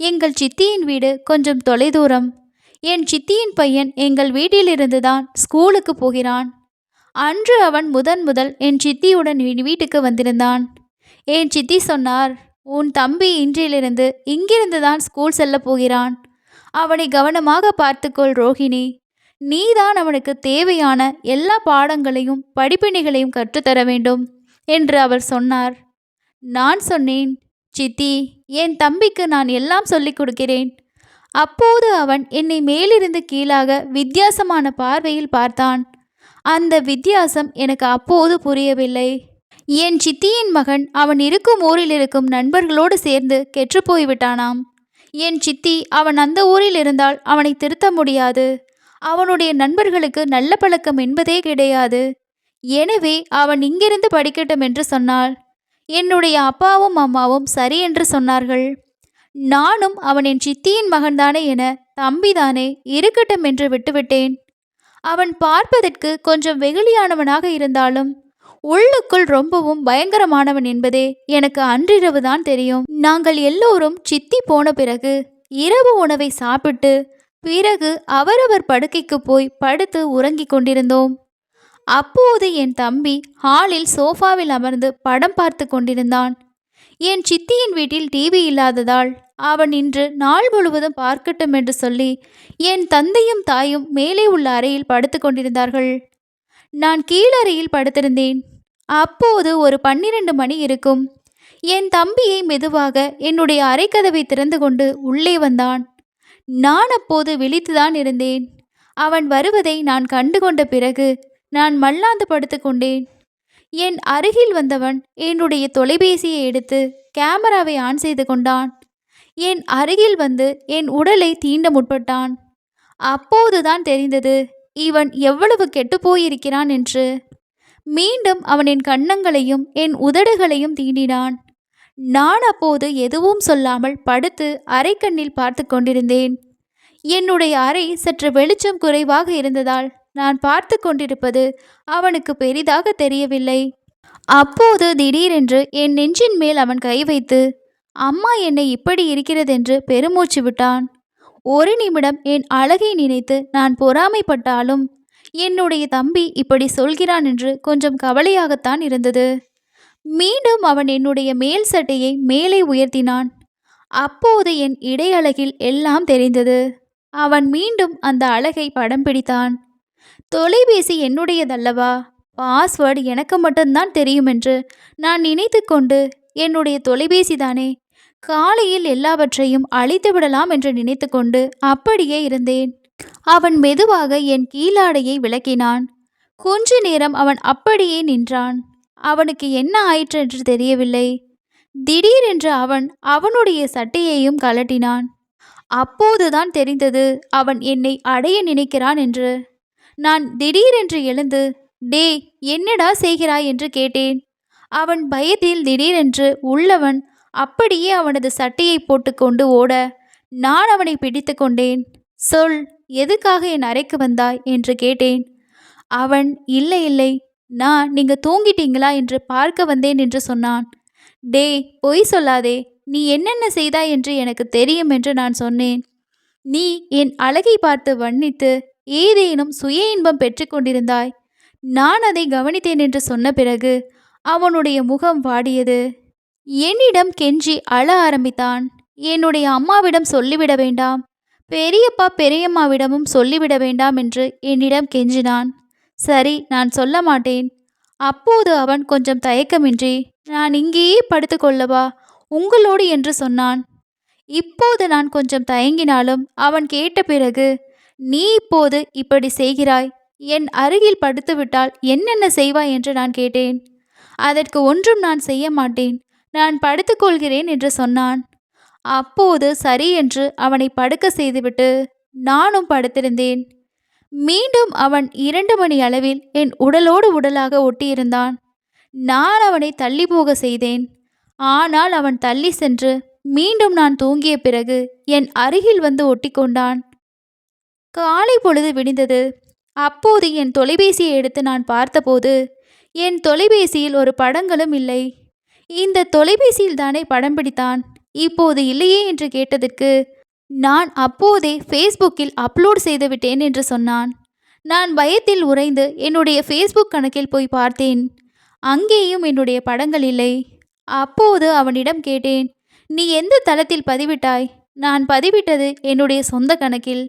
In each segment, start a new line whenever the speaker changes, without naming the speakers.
எங்கள் சித்தியின் வீடு கொஞ்சம் தொலைதூரம். என் சித்தியின் பையன் எங்கள் வீட்டிலிருந்து தான் ஸ்கூலுக்கு போகிறான். அன்று அவன் முதன் முதல் என் சித்தியுடன் வீட்டுக்கு வந்திருந்தான். என் சித்தி சொன்னார் உன் தம்பி இன்றிலிருந்து இங்கிருந்து தான் ஸ்கூல் செல்லப் போகிறான். அவனை கவனமாக பார்த்துக்கொள் ரோஹிணி நீதான் அவனுக்கு தேவையான எல்லா பாடங்களையும் படிப்பினைகளையும் கற்றுத்தர வேண்டும் என்று அவர் சொன்னார். நான் சொன்னேன் சித்தி என் தம்பிக்கு நான் எல்லாம் சொல்லிக் கொடுக்கிறேன். அப்போது அவன் என்னை மேலிருந்து கீழாக வித்தியாசமான பார்வையில் பார்த்தான். அந்த வித்தியாசம் எனக்கு அப்போது புரியவில்லை. என் சித்தியின் மகன் அவன் இருக்கும் ஊரில் இருக்கும் நண்பர்களோடு சேர்ந்து கெட்டுப்போய் விட்டானாம் என் சித்தி அவன் அந்த ஊரில் இருந்தால் அவனை திருத்த முடியாது. அவனுடைய நண்பர்களுக்கு நல்ல பழக்கம் என்பதே கிடையாது. எனவே அவன் இங்கிருந்து படிக்கட்டும் என்று சொன்னாள். என்னுடைய அப்பாவும் அம்மாவும் சரி என்று சொன்னார்கள். நானும் அவன் என் சித்தியின் மகன்தானே என தம்பிதானே இருக்கட்டும் என்று விட்டுவிட்டேன். அவன் பார்ப்பதற்கு கொஞ்சம் வெகுளியானவனாக இருந்தாலும் உள்ளுக்குள் ரொம்பவும் பயங்கரமானவன் என்பதே எனக்கு அன்றிரவுதான் தெரியும். நாங்கள் எல்லோரும் சித்தி போன பிறகு இரவு உணவை சாப்பிட்டு பிறகு அவரவர் படுக்கைக்கு போய் படுத்து உறங்கிக் கொண்டிருந்தோம். அப்போது என் தம்பி ஹாலில் சோஃபாவில் அமர்ந்து படம் பார்த்து கொண்டிருந்தான். என் சித்தியின் வீட்டில் டிவி இல்லாததால் அவன் இன்று நாள் முழுவதும் பார்க்கட்டும் என்று சொல்லி என் தந்தையும் தாயும் மேலே உள்ள அறையில் படுத்து கொண்டிருந்தார்கள். நான் கீழறையில் படுத்திருந்தேன். அப்போது ஒரு பன்னிரண்டு மணி இருக்கும். என் தம்பியை மெதுவாக என்னுடைய அறைக்கதவை திறந்து கொண்டு உள்ளே வந்தான். நான் அப்போது விழித்துதான் இருந்தேன். அவன் வருவதை நான் கண்டுகொண்ட பிறகு நான் மல்லாந்து படுத்துக்கொண்டேன். என் அருகில் வந்தவன் என்னுடைய தொலைபேசியை எடுத்து கேமராவை ஆன் செய்து கொண்டான். என் அருகில் வந்து என் உடலை தீண்ட முற்பட்டான். அப்போதுதான் தெரிந்தது இவன் எவ்வளவு கெட்டுப் போயிருக்கிறான் என்று. மீண்டும் அவன் என் கன்னங்களையும் என் உதடுகளையும் தீண்டினான். நான் அப்போது எதுவும் சொல்லாமல் படுத்து அரைக்கண்ணில் பார்த்து கொண்டிருந்தேன். என்னுடைய அறை சற்று வெளிச்சம் குறைவாக இருந்ததால் நான் பார்த்து கொண்டிருப்பது அவனுக்கு பெரிதாக தெரியவில்லை. அப்போது திடீரென்று என் நெஞ்சின் மேல் அவன் கை வைத்து அம்மா என்னை இப்படி இருக்கிறதென்று பெருமூச்சு விட்டான். ஒரு நிமிடம் என் அழகை நினைத்து நான் பொறாமைப்பட்டாலும் என்னுடைய தம்பி இப்படி சொல்கிறான் என்று கொஞ்சம் கவலையாகத்தான் இருந்தது. மீண்டும் அவன் என்னுடைய மேல் சட்டையை மேலே உயர்த்தினான். அப்போது என் இடையழகில் எல்லாம் தெரிந்தது. அவன் மீண்டும் அந்த அழகை படம் பிடித்தான். தொலைபேசி என்னுடையதல்லவா? பாஸ்வேர்டு எனக்கு மட்டும்தான் தெரியும் என்று நான் நினைத்து கொண்டு என்னுடைய தொலைபேசி தானே? காலையில் எல்லாவற்றையும் அழித்து விடலாம் என்று நினைத்து கொண்டு அப்படியே இருந்தேன். அவன் மெதுவாக என் கீழாடையை விளக்கினான். கொஞ்ச நேரம் அவன் அப்படியே நின்றான். அவனுக்கு என்ன ஆயிற்று என்று தெரியவில்லை. திடீரென்று அவன் அவனுடைய சட்டையையும் கழட்டினான். அப்போதுதான் தெரிந்தது அவன் என்னை அடைய நினைக்கிறான் என்று. நான் திடீரென்று எழுந்து டே என்னடா செய்கிறாய்? என்று கேட்டேன். அவன் பயத்தில் திடீரென்று உள்ளவன் அப்படியே அவனது சட்டையை போட்டுக்கொண்டு ஓட நான் அவனை பிடித்து கொண்டேன். சொல் எதுக்காக என் அறைக்கு வந்தாய்? என்று கேட்டேன். அவன் இல்லை இல்லை நான் நீங்க தூங்கிட்டீங்களா? என்று பார்க்க வந்தேன் என்று சொன்னான். டே பொய் சொல்லாதே நீ என்னென்ன செய்தாய்? என்று எனக்கு தெரியும் என்று நான் சொன்னேன். நீ என் அழகை பார்த்து வர்ணித்து ஏதேனும் சுய இன்பம் பெற்றுக்கொண்டிருந்தாய் நான் அதை கவனித்தேன் என்று சொன்ன பிறகு அவனுடைய முகம் வாடியது. என்னிடம் கெஞ்சி அழ ஆரம்பித்தான். என்னுடைய அம்மாவிடம் சொல்லிவிட வேண்டாம். பெரியப்பா பெரியம்மாவிடமும் சொல்லிவிட வேண்டாம் என்று என்னிடம் கெஞ்சினான். சரி நான் சொல்ல மாட்டேன். அப்போது அவன் கொஞ்சம் தயக்கமின்றி நான் இங்கேயே படுத்துக்கொள்ளவா உங்களோடு என்று சொன்னான். இப்போது நான் கொஞ்சம் தயங்கினாலும் அவன் கேட்ட பிறகு நீ இப்போது இப்படி செய்கிறாய்? என் அருகில் படுத்துவிட்டால் என்னென்ன செய்வாய் என்று நான் கேட்டேன். அதற்கு ஒன்றும் நான் செய்ய மாட்டேன். நான் படுத்துக்கொள்கிறேன் என்று சொன்னான். அப்போது சரி என்று அவனை படுக்க செய்துவிட்டு நானும் படுத்திருந்தேன். மீண்டும் அவன் இரண்டு மணி அளவில் என் உடலோடு உடலாக ஒட்டியிருந்தான். நான் அவனை தள்ளி போக செய்தேன். ஆனால் அவன் தள்ளி சென்று மீண்டும் நான் தூங்கிய பிறகு என் அருகில் வந்து ஒட்டி கொண்டான் காலை பொழுது விடிந்தது. அப்போது என் தொலைபேசியை எடுத்து நான் பார்த்தபோது என் தொலைபேசியில் ஒரு படங்களும் இல்லை. இந்த தொலைபேசியில் தானே படம் பிடித்தான் இப்போது இல்லையே என்று கேட்டதற்கு நான் அப்போதே ஃபேஸ்புக்கில் அப்லோட் செய்துவிட்டேன் என்று சொன்னான். நான் பயத்தில் உறைந்து என்னுடைய ஃபேஸ்புக் கணக்கில் போய் பார்த்தேன். அங்கேயும் என்னுடைய படங்கள் இல்லை. அப்போது அவனிடம் கேட்டேன் நீ எந்த தளத்தில் பதிவிட்டாய்? நான் பதிவிட்டது என்னுடைய சொந்த கணக்கில்.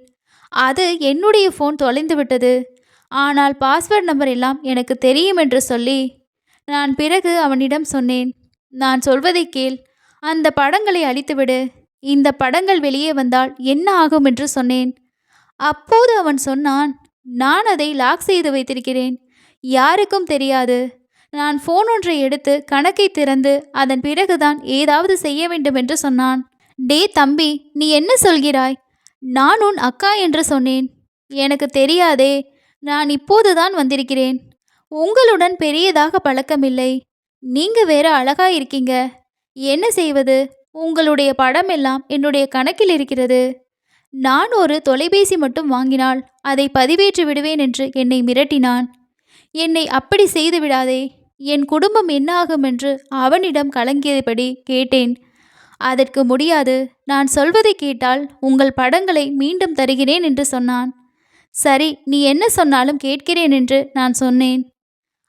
அது என்னுடைய ஃபோன் தொலைந்து விட்டது. ஆனால் பாஸ்வேர்ட் நம்பர் எல்லாம் எனக்கு தெரியும் என்று சொல்லி நான் பிறகு அவனிடம் சொன்னேன். நான் சொல்வதை கேள். அந்த படங்களை அழித்துவிடு. இந்த படங்கள் வெளியே வந்தால் என்ன ஆகும் என்று சொன்னேன். அப்போது அவன் சொன்னான் நான் அதை லாக் செய்து வைத்திருக்கிறேன். யாருக்கும் தெரியாது. நான் ஃபோன் ஒன்றை எடுத்து கணக்கை திறந்து அதன் பிறகுதான் ஏதாவது செய்ய வேண்டும் என்று சொன்னான். டே தம்பி நீ என்ன சொல்கிறாய்? நான் உன் அக்கா என்று சொன்னேன். எனக்கு தெரியாதே நான் இப்போதுதான் வந்திருக்கிறேன். உங்களுடன் பெரியதாக பழக்கமில்லை. நீங்க வேற அழகா இருக்கீங்க. என்ன செய்வது? உங்களுடைய படம் எல்லாம் என்னுடைய கணக்கில் இருக்கிறது. நான் ஒரு தொலைபேசி மட்டும் வாங்கினால் அதை பதிவேற்றி விடுவேன் என்று என்னை மிரட்டினான். என்னை அப்படி செய்து விடாதே. என் குடும்பம் என்ன ஆகும் என்று அவனிடம் கலங்கியபடி கேட்டேன். அதற்கு முடியாது. நான் சொல்வதை கேட்டால் உங்கள் படங்களை மீண்டும் தருகிறேன் என்று சொன்னான். சரி நீ என்ன சொன்னாலும் கேட்கிறேன் என்று நான் சொன்னேன்.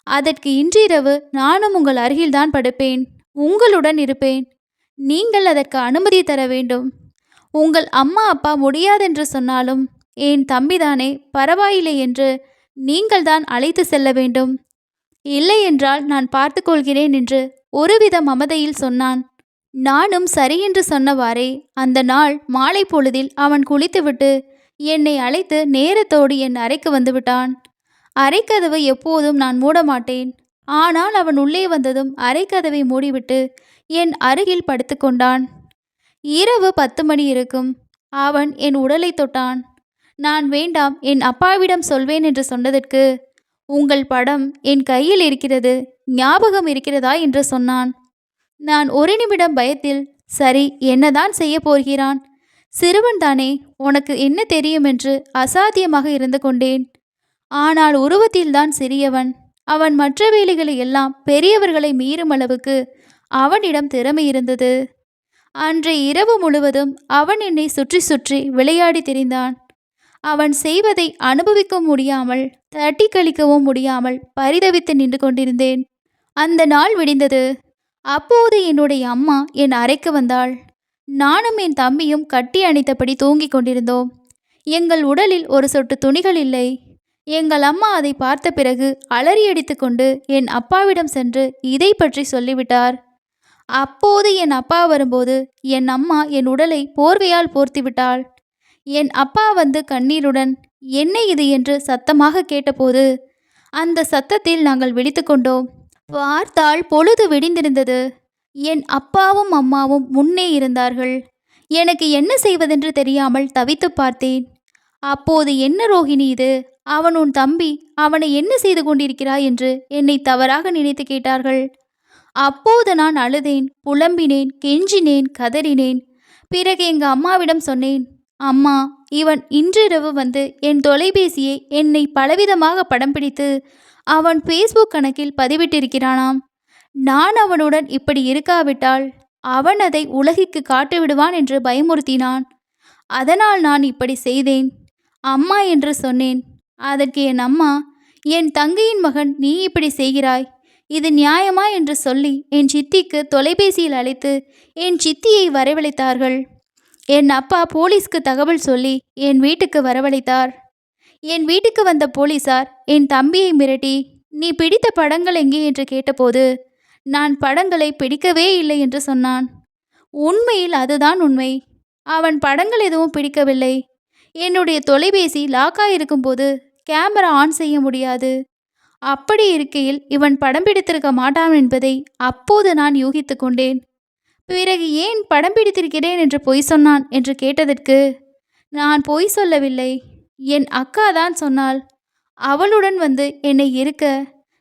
அதற்கு இன்றிரவு நானும் உங்கள் அருகில்தான் படுப்பேன். உங்களுடன் இருப்பேன். நீங்கள் அதற்கு அனுமதி தர வேண்டும். உங்கள் அம்மா அப்பா முடியாதென்று சொன்னாலும் என் தம்பிதானே பரவாயில்லை என்று நீங்கள்தான் அழைத்து செல்ல வேண்டும். இல்லை என்றால் நான் பார்த்துக்கொள்கிறேன் என்று ஒருவித மமதையில் சொன்னான். நானும் சரியென்று சொன்னவாறே அந்த நாள் மாலை பொழுதில் அவன் குளித்துவிட்டு என்னை அழைத்து நேரத்தோடு என் அறைக்கு வந்துவிட்டான் அறைக்கதவு எப்போதும் நான் மூட மாட்டேன் ஆனால் அவன் உள்ளே வந்ததும் அறைக்கதவை மூடிவிட்டு என் அருகில் படுத்துக்கொண்டான் இரவு பத்து மணி இருக்கும். அவன் என் உடலை தொட்டான். நான் வேண்டாம் என் அப்பாவிடம் சொல்வேன் என்று சொன்னதற்கு உங்கள் படம் என் கையில் இருக்கிறது ஞாபகம் இருக்கிறதா? என்று சொன்னான். நான் ஒரு நிமிடம் பயத்தில் சரி என்னதான் செய்ய போகிறான்? சிறுவன் தானே உனக்கு என்ன தெரியும் என்று அசாத்தியமாக இருந்து கொண்டேன். ஆனால் உருவத்தில்தான் சிறியவன். அவன் மற்ற வேலைகளை எல்லாம் பெரியவர்களை மீறும் அளவுக்கு அவனிடம் திறமை இருந்தது. அன்றைய இரவு முழுவதும் அவன் என்னை சுற்றி சுற்றி விளையாடி திரிந்தான். அவன் செய்வதை அனுபவிக்க முடியாமல் தட்டி கழிக்கவும் முடியாமல் பரிதவித்து நின்று கொண்டிருந்தேன். அந்த நாள் விடிந்தது. அப்போது என்னுடைய அம்மா என் அறைக்கு வந்தாள். நானும் என் தம்பியும் கட்டி அணைத்தபடி தூங்கிக் கொண்டிருந்தோம். எங்கள் உடலில் ஒரு சொட்டு துணிகள் இல்லை. எங்கள் அம்மா அதை பார்த்த பிறகு அலறியடித்து கொண்டு என் அப்பாவிடம் சென்று இதை பற்றி சொல்லிவிட்டார். அப்போது என் அப்பா வரும்போது என் அம்மா என் உடலை போர்வையால் போர்த்திவிட்டாள் என் அப்பா வந்து கண்ணீருடன் என்ன இது? என்று சத்தமாக கேட்டபோது அந்த சத்தத்தில் நாங்கள் விழித்துக்கொண்டோம் பார்த்தால் பொழுது விடிந்திருந்தது. என் அப்பாவும் அம்மாவும் முன்னே இருந்தார்கள். எனக்கு என்ன செய்வதென்று தெரியாமல் தவித்து பார்த்தேன். அப்போது என்ன ரோகிணி இது? அவன் உன் தம்பி அவனை என்ன செய்து கொண்டிருக்கிறாய் என்று என்னை தவறாக நினைத்து கேட்டார்கள். அப்போது நான் அழுதேன் புலம்பினேன் கெஞ்சினேன் கதறினேன். பிறகு எங்க அம்மாவிடம் சொன்னேன் அம்மா இவன் இன்றிரவு வந்து என் தொலைபேசியை என்னை பலவிதமாக படம் பிடித்து அவன் ஃபேஸ்புக் கணக்கில் பதிவிட்டிருக்கிறானாம். நான் அவனுடன் இப்படி இருக்காவிட்டால் அவன் அதை உலகிற்கு காட்டிவிடுவான் என்று பயமுறுத்தினான். அதனால் நான் இப்படி செய்தேன். அம்மா என்று சொன்னேன். அதற்கு என் அம்மா என் தங்கையின் மகன் நீ இப்படி செய்கிறாய்? இது நியாயமா? என்று சொல்லி என் சித்திக்கு தொலைபேசியில் அழைத்து என் சித்தியை வரவழைத்தார்கள். என் அப்பா போலீஸ்க்கு தகவல் சொல்லி என் வீட்டுக்கு வரவழைத்தார். என் வீட்டுக்கு வந்த போலீசார் என் தம்பியை மிரட்டி நீ பிடித்த படங்கள் எங்கே? என்று கேட்டபோது நான் படங்களை பிடிக்கவே இல்லை என்று சொன்னான். உண்மையில் அதுதான் உண்மை. அவன் படங்கள் எதுவும் பிடிக்கவில்லை. என்னுடைய தொலைபேசி லாக்காக இருக்கும்போது கேமரா ஆன் செய்ய முடியாது. அப்படி இருக்கையில் இவன் படம் பிடித்திருக்க மாட்டான் என்பதை அப்போது நான் யூகித்து கொண்டேன். பிறகு ஏன் படம் பிடித்திருக்கிறேன் என்று பொய் சொன்னான் என்று கேட்டதற்கு நான் பொய் சொல்லவில்லை. என் அக்கா தான் சொன்னாள். அவளுடன் வந்து என்னை இருக்க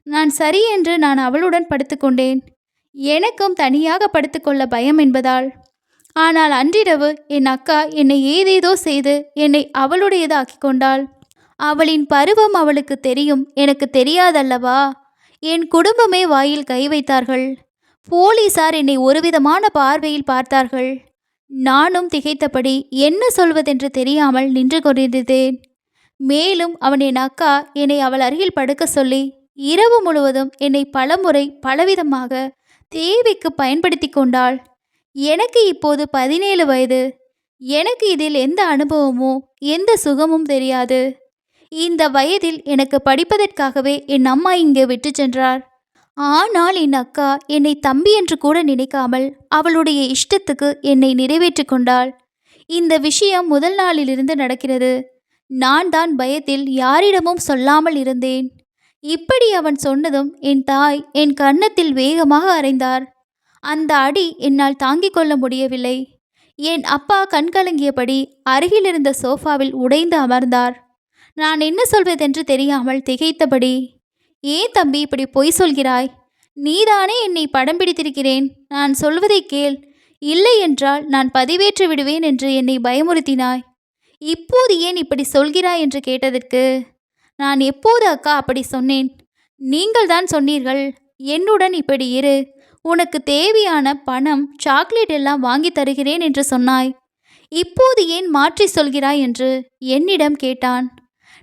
நான் சரி என்று நான் அவளுடன் படுத்துக்கொண்டேன் எனக்கும் தனியாக படுத்துக்கொள்ள பயம் என்பதால். ஆனால் அன்றிரவு என் அக்கா என்னை ஏதேதோ செய்து என்னை அவளுடையதாக்கி கொண்டாள். அவளின் பருவம் அவளுக்கு தெரியும் எனக்கு தெரியாதல்லவா? என் குடும்பமே வாயில் கை வைத்தார்கள். போலீசார் என்னை ஒருவிதமான பார்வையில் பார்த்தார்கள். நானும் திகைத்தபடி என்ன சொல்வதென்று தெரியாமல் நின்று கொண்டிருந்தேன். மேலும் அவன் என் அக்கா என்னை அவள் அருகில் படுக்க சொல்லி இரவு முழுவதும் என்னை பலமுறை பலவிதமாக தேவைக்கு பயன்படுத்தி கொண்டாள். எனக்கு இப்போது பதினேழு வயது. எனக்கு இதில் எந்த அனுபவமோ எந்த சுகமும் தெரியாது. இந்த வயதில் எனக்கு படிப்பதற்காகவே என் அம்மா இங்கே விட்டு சென்றார். ஆனால் என் அக்கா என்னை தம்பி என்று கூட நினைக்காமல் அவளுடைய இஷ்டத்துக்கு என்னை நிறைவேற்றி கொண்டாள். இந்த விஷயம் முதல் நாளிலிருந்து நடக்கிறது. நான் தான் பயத்தில் யாரிடமும் சொல்லாமல் இருந்தேன். இப்படி அவன் சொன்னதும் என் தாய் என் கன்னத்தில் வேகமாக அரைந்தார். அந்த அடி என்னால் தாங்கிக் கொள்ள முடியவில்லை. என் அப்பா கண்கலங்கியபடி அருகிலிருந்த சோஃபாவில் உடைந்து அமர்ந்தார். நான் என்ன சொல்வதென்று தெரியாமல் திகைத்தபடி ஏன் தம்பி இப்படி பொய் சொல்கிறாய்? நீதானே என்னை படம் பிடித்திருக்கிறேன். நான் சொல்வதை கேள். இல்லை என்றால் நான் பதிவேற்றி விடுவேன் என்று என்னை பயமுறுத்தினாய். இப்போது ஏன் இப்படி சொல்கிறாய் என்று கேட்டதற்கு நான் எப்போது அக்கா அப்படி சொன்னேன்? நீங்கள் தான் சொன்னீர்கள். என்னுடன் இப்படி இரு. உனக்கு தேவையான பணம் சாக்லேட் எல்லாம் வாங்கி தருகிறேன் என்று சொன்னாய். இப்போது ஏன் மாற்றி சொல்கிறாய்? என்று என்னிடம் கேட்டான்.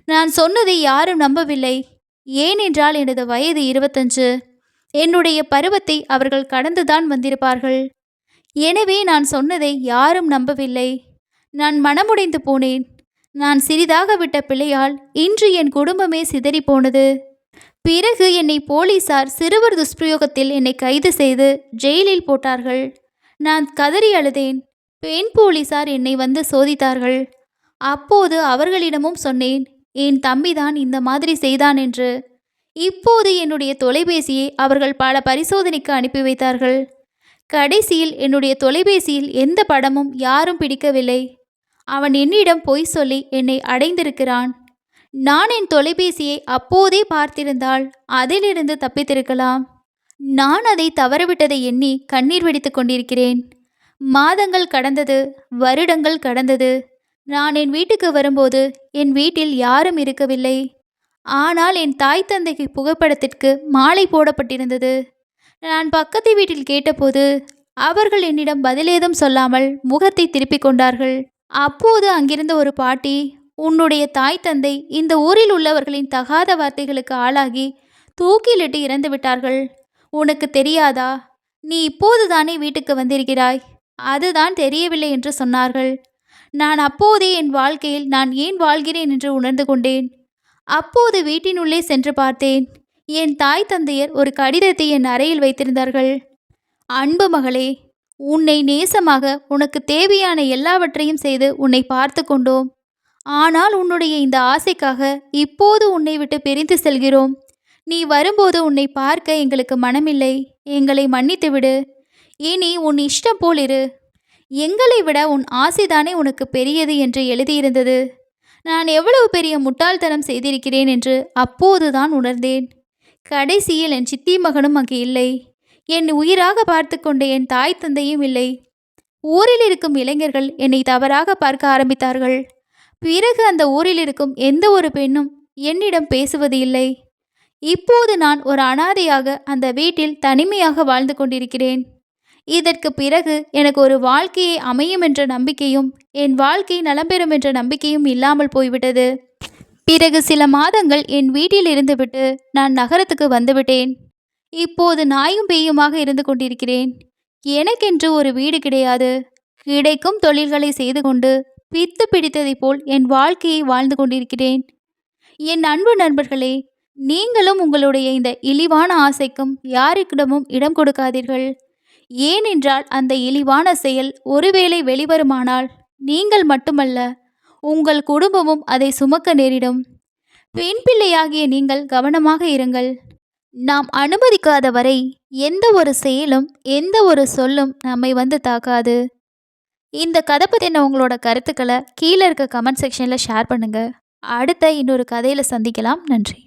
நான் சொன்னதை யாரும் நம்பவில்லை. ஏனென்றால் எனது வயது இருபத்தஞ்சு. என்னுடைய பருவத்தை அவர்கள் கடந்துதான் வந்திருப்பார்கள். எனவே நான் சொன்னதை யாரும் நம்பவில்லை. நான் மனமுடைந்து போனேன். நான் சிறிதாக விட்ட பிள்ளையால் இன்று என் குடும்பமே சிதறி போனது பிறகு என்னை போலீசார் சிறுவர் துஷ்பிரயோகத்தில் என்னை கைது செய்து ஜெயிலில் போட்டார்கள். நான் கதறி அழுதேன். பெண் போலீசார் என்னை வந்து சோதித்தார்கள். அப்போது அவர்களிடமும் சொன்னேன் என் தம்பிதான் இந்த மாதிரி செய்தான் என்று. இப்போது என்னுடைய தொலைபேசியை அவர்கள் பல பரிசோதனைக்கு அனுப்பி வைத்தார்கள். கடைசியில் என்னுடைய தொலைபேசியில் எந்த படமும் யாரும் பிடிக்கவில்லை. அவன் என்னிடம் பொய் சொல்லி என்னை அடைந்திருக்கிறான். நான் என் தொலைபேசியை அப்போதே பார்த்திருந்தால் அதிலிருந்து தப்பித்திருக்கலாம். நான் அதை தவறவிட்டதை எண்ணி கண்ணீர் வெடித்துக் கொண்டிருக்கிறேன். மாதங்கள் கடந்தது வருடங்கள் கடந்தது. நான் என் வீட்டுக்கு வரும்போது என் வீட்டில் யாரும் இருக்கவில்லை. ஆனால் என் தாய் தந்தைக்கு புகைப்படத்திற்கு மாலை போடப்பட்டிருந்தது. நான் பக்கத்து வீட்டில் கேட்டபோது அவர்கள் என்னிடம் பதிலேதும் சொல்லாமல் முகத்தை திருப்பிக் கொண்டார்கள். அப்போது அங்கிருந்த ஒரு பாட்டி உன்னுடைய தாய் தந்தை இந்த ஊரில் உள்ளவர்களின் தகாத வார்த்தைகளுக்கு ஆளாகி தூக்கிலிட்டு இறந்து விட்டார்கள். உனக்கு தெரியாதா? நீ இப்போதுதானே வீட்டுக்கு வந்திருக்கிறாய்? அதுதான் தெரியவில்லை என்று சொன்னார்கள். நான் அப்போதே என் வாழ்க்கையில் நான் ஏன் வாழ்கிறேன் என்று உணர்ந்து கொண்டேன். அப்போது வீட்டினுள்ளே சென்று பார்த்தேன். என் தாய் தந்தையர் ஒரு கடிதத்தை என் அறையில் வைத்திருந்தார்கள். அன்பு மகளே உன்னை நேசமாக உனக்கு தேவையான எல்லாவற்றையும் செய்து உன்னை பார்த்து கொண்டோம். ஆனால் உன்னுடைய இந்த ஆசைக்காக இப்போது உன்னை விட்டு பிரிந்து செல்கிறோம். நீ வரும்போது உன்னை பார்க்க எங்களுக்கு மனமில்லை. எங்களை மன்னித்துவிடு இனி உன் இஷ்டம் போல் இரு. எங்களை விட உன் ஆசைதானே உனக்கு பெரியது என்று எழுதியிருந்தது. நான் எவ்வளவு பெரிய முட்டாள்தனம் செய்திருக்கிறேன் என்று அப்போதுதான் உணர்ந்தேன். கடைசியில் என் சித்தி மகனும் அங்கு இல்லை. என் உயிராக பார்த்து கொண்ட என் தாய் தந்தையும் இல்லை. ஊரில் இருக்கும் இளைஞர்கள் என்னை தவறாக பார்க்க ஆரம்பித்தார்கள். பிறகு அந்த ஊரில் இருக்கும் எந்த ஒரு பெண்ணும் என்னிடம் பேசுவது இல்லை. இப்போது நான் ஒரு அனாதையாக அந்த வீட்டில் தனிமையாக வாழ்ந்து கொண்டிருக்கிறேன். இதற்கு பிறகு எனக்கு ஒரு வாழ்க்கையை அமையும் என்ற நம்பிக்கையும் என் வாழ்க்கை நலம் பெறும் என்ற நம்பிக்கையும் இல்லாமல் போய்விட்டது. பிறகு சில மாதங்கள் என் வீட்டில் இருந்துவிட்டு நான் நகரத்துக்கு வந்துவிட்டேன். இப்போது நாயும் பேயுமாக இருந்து கொண்டிருக்கிறேன். எனக்கென்று ஒரு வீடு கிடையாது. கிடைக்கும் தொழில்களை செய்து கொண்டு பித்து பிடித்ததைப் போல் என் வாழ்க்கையை வாழ்ந்து கொண்டிருக்கிறேன். என் அன்பு நண்பர்களே நீங்களும் உங்களுடைய இந்த இழிவான ஆசைக்கும் யாருக்கிடமும் இடம் கொடுக்காதீர்கள். ஏனென்றால் அந்த இழிவான செயல் ஒருவேளை வெளிவருமானால் நீங்கள் மட்டுமல்ல உங்கள் குடும்பமும் அதை சுமக்க நேரிடும். பெண் பிள்ளையாகிய நீங்கள் கவனமாக இருங்கள். நாம் அனுமதிக்காத வரை எந்த ஒரு செயலும் எந்த ஒரு சொல்லும் நம்மை வந்து தாக்காது. இந்த கதை பற்றின உங்களோட கருத்துக்களை கீழே இருக்க கமெண்ட் செக்ஷனில் ஷேர் பண்ணுங்கள் அடுத்த இன்னொரு கதையில் சந்திக்கலாம். நன்றி.